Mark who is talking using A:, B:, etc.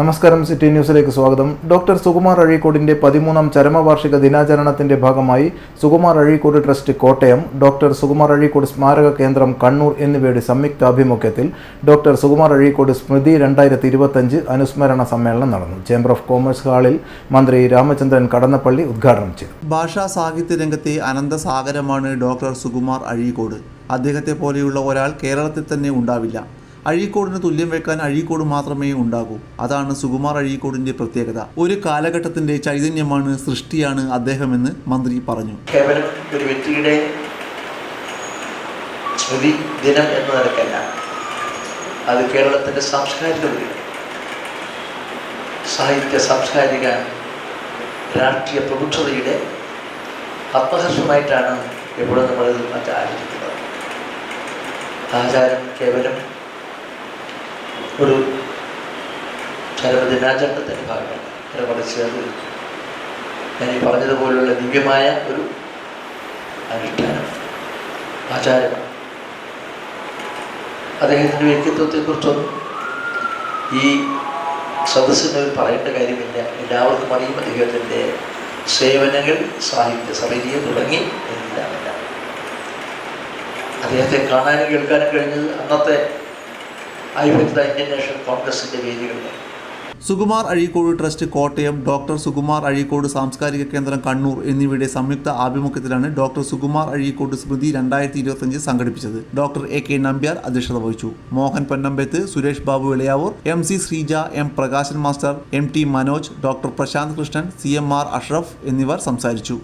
A: നമസ്കാരം സിറ്റി ന്യൂസിലേക്ക് സ്വാഗതം. ഡോക്ടർ സുകുമാർ അഴീക്കോടിന്റെ പതിമൂന്നാം ചരമവാർഷിക ദിനാചരണത്തിന്റെ ഭാഗമായി സുകുമാർ അഴീക്കോട് ട്രസ്റ്റ് കോട്ടയം ഡോക്ടർ സുകുമാർ അഴീക്കോട് സ്മാരക കേന്ദ്രം കണ്ണൂർ എന്നിവയുടെ സംയുക്താഭിമുഖ്യത്തിൽ ഡോക്ടർ സുകുമാർ അഴീക്കോട് സ്മൃതി രണ്ടായിരത്തി ഇരുപത്തഞ്ച് അനുസ്മരണ സമ്മേളനം നടന്നു. ചേംബർ ഓഫ് കോമേഴ്സ് ഹാളിൽ മന്ത്രി രാമചന്ദ്രൻ കടന്നപ്പള്ളി ഉദ്ഘാടനം ചെയ്തു.
B: ഭാഷാ സാഹിത്യ രംഗത്തെ അനന്തസാഗരമാണ് ഡോക്ടർ സുകുമാർ അഴീക്കോട്. അദ്ദേഹത്തെ പോലെയുള്ള ഒരാൾ കേരളത്തിൽ തന്നെ ഉണ്ടാവില്ല. അഴീക്കോടിന് തുല്യം വെക്കാൻ അഴീക്കോട് മാത്രമേ ഉണ്ടാകൂ. അതാണ് സുകുമാർ അഴീക്കോടിന്റെ പ്രത്യേകത. ഒരു കാലഘട്ടത്തിന്റെ ചൈതന്യമാണ് സൃഷ്ടിയാണ് അദ്ദേഹമെന്ന് മന്ത്രി പറഞ്ഞു.
C: കേവലം ഒരു വ്യക്തിയുടെ ദിനം എന്ന അത് കേരളത്തിന്റെ സാംസ്കാരിക സാഹിത്യ സാംസ്കാരിക രാഷ്ട്രീയ പ്രബുദ്ധതയുടെ ആത്മഹർഷമായിട്ടാണ് എപ്പോഴും നമ്മളിത് മറ്റ് ആചരിക്കുന്നത് ആചാരം കേവലം ഒരു ചരമ ദിനാചരണത്തിന്റെ ഭാഗമാണ്. മറിച്ച് അത് ഞാൻ ഈ പറഞ്ഞതുപോലുള്ള ദിവ്യമായ ഒരു അനുഷ്ഠാനം ആചാരമാണ് അദ്ദേഹത്തിന്റെ വ്യക്തിത്വത്തെക്കുറിച്ചൊന്നും ഈ സദസ്സിന് പറയേണ്ട കാര്യമില്ല. എല്ലാവർക്കും അറിയും അദ്ദേഹത്തിന്റെ സേവനങ്ങൾ സാഹിത്യ സമിതിയെ തുടങ്ങി എല്ലാം അദ്ദേഹത്തെ കാണാനും കേൾക്കാനും കഴിഞ്ഞത് അന്നത്തെ
B: സുകുമാർ അഴീക്കോട് ട്രസ്റ്റ് കോട്ടയം ഡോക്ടർ സുകുമാർ അഴീക്കോട് സാംസ്കാരിക കേന്ദ്രം കണ്ണൂർ എന്നിവയുടെ സംയുക്ത ആഭിമുഖ്യത്തിലാണ് ഡോക്ടർ സുകുമാർ അഴീക്കോട് സ്മൃതി രണ്ടായിരത്തി ഇരുപത്തഞ്ച് സംഘടിപ്പിച്ചത്. ഡോക്ടർ എ കെ നമ്പ്യാർ അധ്യക്ഷത വഹിച്ചു. Mohan Ponnambeth Suresh Babu Elayavoor M C Sreeja M Prakashan master M T Manoj doctor Prashanth Krishnan C M R Ashraf എന്നിവർ സംസാരിച്ചു.